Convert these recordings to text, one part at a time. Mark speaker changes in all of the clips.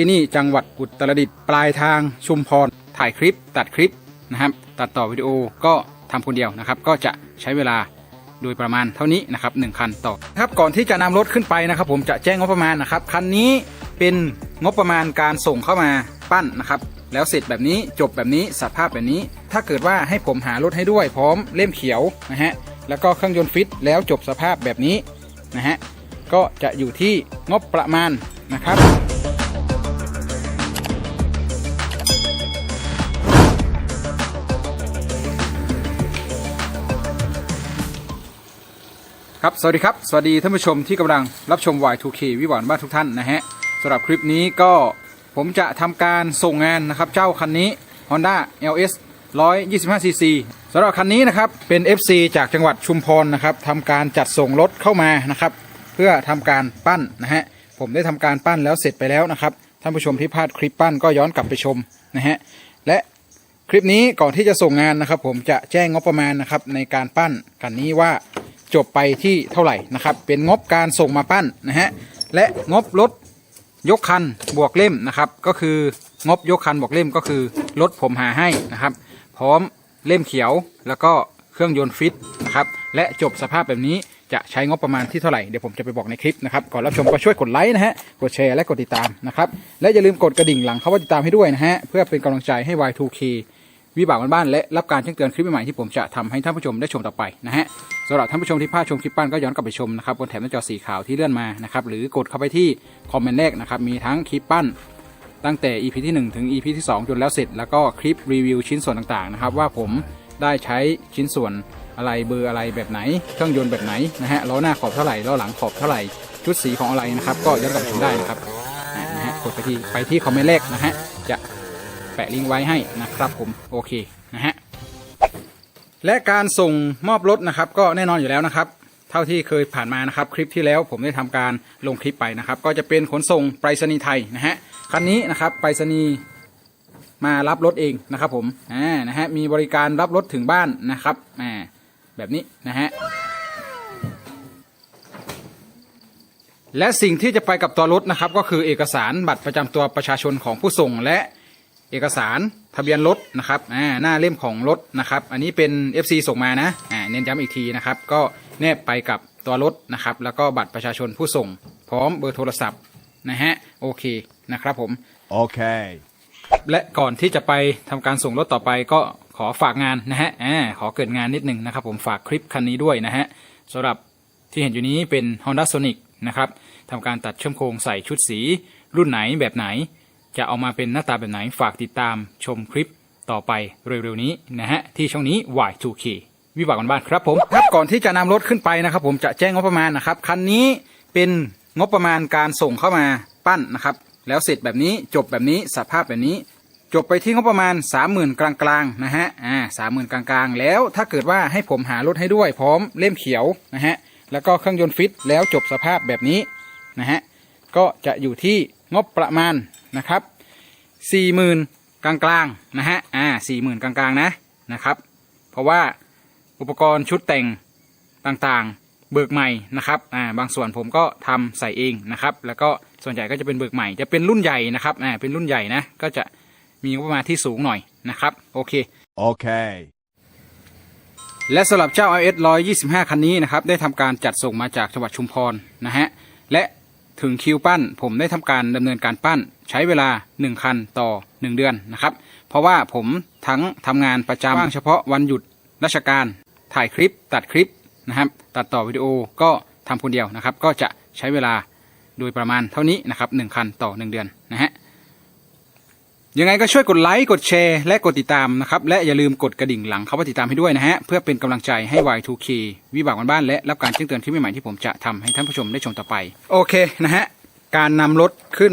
Speaker 1: ที่นี่จังหวัดอุตรดิตถ์ปลายทางชุมพร ถ่ายคลิปตัดคลิปนะครับ ตัดต่อวิดีโอก็ทำคนเดียวนะครับ ก็จะใช้เวลาโดยประมาณเท่านี้นะครับหนึ่งคันต่อครับก่อนที่จะนำรถขึ้นไปนะครับ ผมจะแจ้งงบประมาณนะครับคันนี้เป็นงบประมาณการส่งเข้ามาปั้นนะครับ แล้วเสร็จแบบนี้จบแบบนี้สภาพแบบนี้ ถ้าเกิดว่าให้ผมหารถให้ด้วยพร้อมเล่มเขียวนะฮะแล้วก็เครื่องยนต์ฟิตแล้วจบสภาพแบบนี้นะฮะก็จะอยู่ที่งบประมาณนะครับ ครับ สวัสดีครับ สวัสดีท่านผู้ชมที่กำลังรับชม Y2K วิหวานบ้านทุกท่านนะฮะสำหรับคลิปนี้ก็ผมจะทำการส่งงานนะครับ เจ้าคันนี้ Honda LS 125cc สำหรับคันนี้นะครับ เป็น FC จากจังหวัดชุมพรนะครับทำการจัดส่งรถเข้ามานะครับ เพื่อทำการปั้นนะฮะ ผมได้ทำการปั้นแล้วเสร็จไปแล้วนะครับ ท่านผู้ชมที่พลาดคลิปปั้นก็ย้อนกลับไปชมนะฮะ และคลิปนี้ก่อนที่จะส่งงานนะครับ ผมจะแจ้งงบประมาณนะครับในการปั้นคันนี้ว่า จบไปที่เท่าไหร่นะครับ เป็นงบการส่งมาปั้นนะฮะและงบรถยกคันบวกเล่มนะครับ ก็คืองบยกคันบวกเล่มก็คือรถผมหาให้นะครับ พร้อมเล่มเขียวแล้วก็เครื่องยนต์ฟิตนะครับและจบสภาพแบบนี้จะใช้งบประมาณที่เท่าไหร่ เดี๋ยวผมจะไปบอกในคลิปนะครับ ก่อนรับชมก็ช่วยกดไลค์นะฮะ กดแชร์และกดติดตามนะครับ และอย่าลืมกดกระดิ่งหลังเข้าไปติดตามให้ด้วยนะฮะ เพื่อเป็นกำลังใจให้ Y2K วิบากบ้านๆและรับการแจ้งเตือนคลิปใหม่ๆที่ผมจะทำให้ท่านผู้ชมได้ชมต่อไปนะฮะสำหรับท่านผู้ชมที่พลาดชมคลิปปั้นก็ย้อนกลับไปชมนะครับบนแถบหน้าจอสีขาวที่เลื่อนมานะครับหรือกดเข้าไปที่คอมเมนต์แรกนะครับมีทั้งคลิปปั้นตั้งแต่ EP ที่ 1 ถึง EP ที่ 2 จนแล้วเสร็จ แล้วก็คลิปรีวิวชิ้นส่วนต่างๆนะครับว่าผมได้ใช้ชิ้นส่วนอะไรเบอร์อะไรแบบไหน เครื่องยนต์แบบไหนนะฮะล้อหน้าขอบเท่าไหร่ล้อหลังขอบเท่าไหร่ชุดสีของอะไรนะครับ ก็ย้อนกลับไปชมได้นะครับนะฮะกดไปที่ไปที่คอมเมนต์แรกนะฮะจะ แปะลิงก์ไว้ให้นะครับผมโอเคนะฮะและการส่งมอบรถนะครับ ก็แน่นอนอยู่แล้วนะครับ เท่าที่เคยผ่านมานะครับ คลิปที่แล้วผมได้ทำการลงคลิปไปนะครับ ก็จะเป็นขนส่งไปรษณีย์ไทยนะฮะคันนี้นะครับไปรษณีย์มารับรถเองนะครับผมอ่านะฮะมีบริการรับรถถึงบ้านนะครับอ่าแบบนี้นะฮะและสิ่งที่จะไปกับตัวรถนะครับ ก็คือเอกสารบัตรประจำตัวประชาชนของผู้ส่งและ เอกสารทะเบียนรถนะครับอ่าหน้าเล่มของรถนะครับ อันนี้เป็น FC ส่งมานะอ่าเน้นย้ำอีกทีนะครับ ก็แนบไปกับตัวรถนะครับ แล้วก็บัตรประชาชนผู้ส่ง พร้อมเบอร์โทรศัพท์นะฮะโอเคนะครับผม
Speaker 2: Okay.
Speaker 1: และก่อนที่จะไปทำการส่งรถต่อไปก็ขอฝากงานนะฮะอ่าขอเกิดงานนิดหนึ่งนะครับ ผมฝากคลิปคันนี้ด้วยนะฮะสำหรับที่เห็นอยู่นี้เป็น Honda Sonic นะครับทำการตัดเชื่อมโครงใส่ชุดสีรุ่นไหนแบบไหน จะเอามาเป็นหน้าตาแบบไหนฝากติดตามชมคลิปต่อไปเร็วๆนี้นะฮะ ที่ช่องนี้ Y2K วิบากบ้านครับผมครับก่อนที่จะนำรถขึ้นไปนะครับ ผมจะแจ้งงบประมาณนะครับคันนี้เป็นงบประมาณการส่งเข้ามาปั้นนะครับ แล้วเสร็จแบบนี้จบแบบนี้สภาพแบบนี้ จบไปที่งบประมาณ 30,000 กลางๆนะฮะอ่าสามหมื่นกลางๆ แล้วถ้าเกิดว่าให้ผมหารถให้ด้วย พร้อมเล่มเขียวนะฮะแล้วก็เครื่องยนต์ฟิตแล้วจบสภาพแบบนี้นะฮะก็จะอยู่ที่งบประมาณ นะครับสี่หมื่นกลางๆนะฮะอ่าสี่หมื่นกลางๆนะนะครับ เพราะว่าอุปกรณ์ชุดแต่งต่างๆเบิกใหม่นะครับอ่าบางส่วนผมก็ทำใส่เองนะครับ แล้วก็ส่วนใหญ่ก็จะเป็นเบิกใหม่จะเป็นรุ่นใหญ่นะครับอ่าเป็นรุ่นใหญ่นะก็จะมีงบประมาณที่สูงหน่อยนะครับโอเค
Speaker 2: Okay.
Speaker 1: และสำหรับเจ้า iOS 125 คันนี้นะครับ ได้ทำการจัดส่งมาจากจังหวัดชุมพรนะฮะ และ ถึงคิวปั้น ผมได้ทำการดำเนินการปั้น ใช้เวลา 1 คันต่อ 1 เดือนนะครับ เพราะว่าผมทั้งทำงานประจำว่างเฉพาะวันหยุดราชการถ่ายคลิป ตัดคลิปนะครับ ตัดต่อวิดีโอก็ทำคนเดียวนะครับ ก็จะใช้เวลาโดยประมาณเท่านี้นะครับ1คันต่อ 1 เดือนนะฮะ ยังไงก็ช่วยกดไลค์ กดแชร์ และกดติดตามนะครับ และอย่าลืมกดกระดิ่งหลังเขาไปติดตามให้ด้วยนะฮะ เพื่อเป็นกำลังใจให้ Y2K วิบากบ้านและรับการแจ้งเตือนคลิปใหม่ๆที่ผมจะทำให้ท่านผู้ชมได้ชมต่อไป โอเคนะฮะ การนำรถขึ้น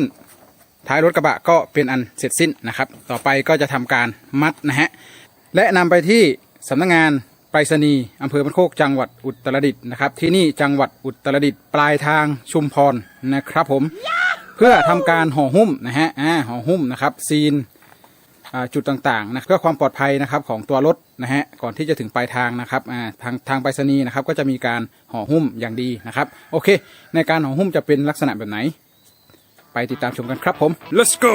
Speaker 1: ท้ายรถกระบะก็เป็นอันเสร็จสิ้นนะครับ ต่อไปก็จะทำการมัดนะฮะ และนำไปที่สำนักงานไปรษณีย์อำเภอบ้านโคกจังหวัดอุตรดิตถ์นะครับ ที่นี่จังหวัดอุตรดิตถ์ปลายทางชุมพรนะครับผม เพื่อทำการห่อหุ้มนะฮะอ่าห่อหุ้มนะครับซีนอ่าจุดต่างๆนะเพื่อความปลอดภัยนะครับของตัวรถนะฮะก่อนที่จะถึงปลายทางนะครับอ่าทางทางไปรษณีย์นะครับก็จะมีการห่อหุ้มอย่างดีนะครับโอเค ในการห่อหุ้มจะเป็นลักษณะแบบไหน ไปติดตามชมกันครับผม let's go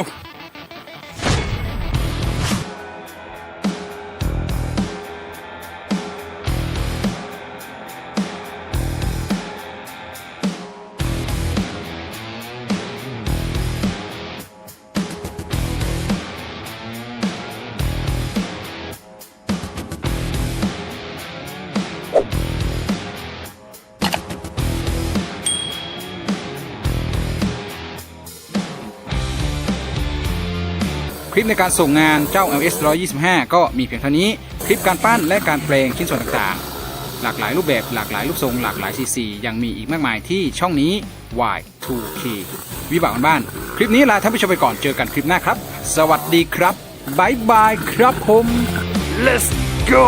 Speaker 1: ลิปในการส่งงานเจ้า LS 125 ก็มีเพียงเท่านี้ คลิปการปั้นและการแปลงชิ้นส่วนต่างๆ หลากหลายรูปแบบหลากหลายรูปทรงหลากหลายซีซียังมีอีกมากมายที่ช่องนี้ Y2K วิบากบ้าน คลิปนี้ลาท่านผู้ชมไปก่อนเจอกันคลิปหน้าครับ สวัสดีครับบายบายครับผม let's go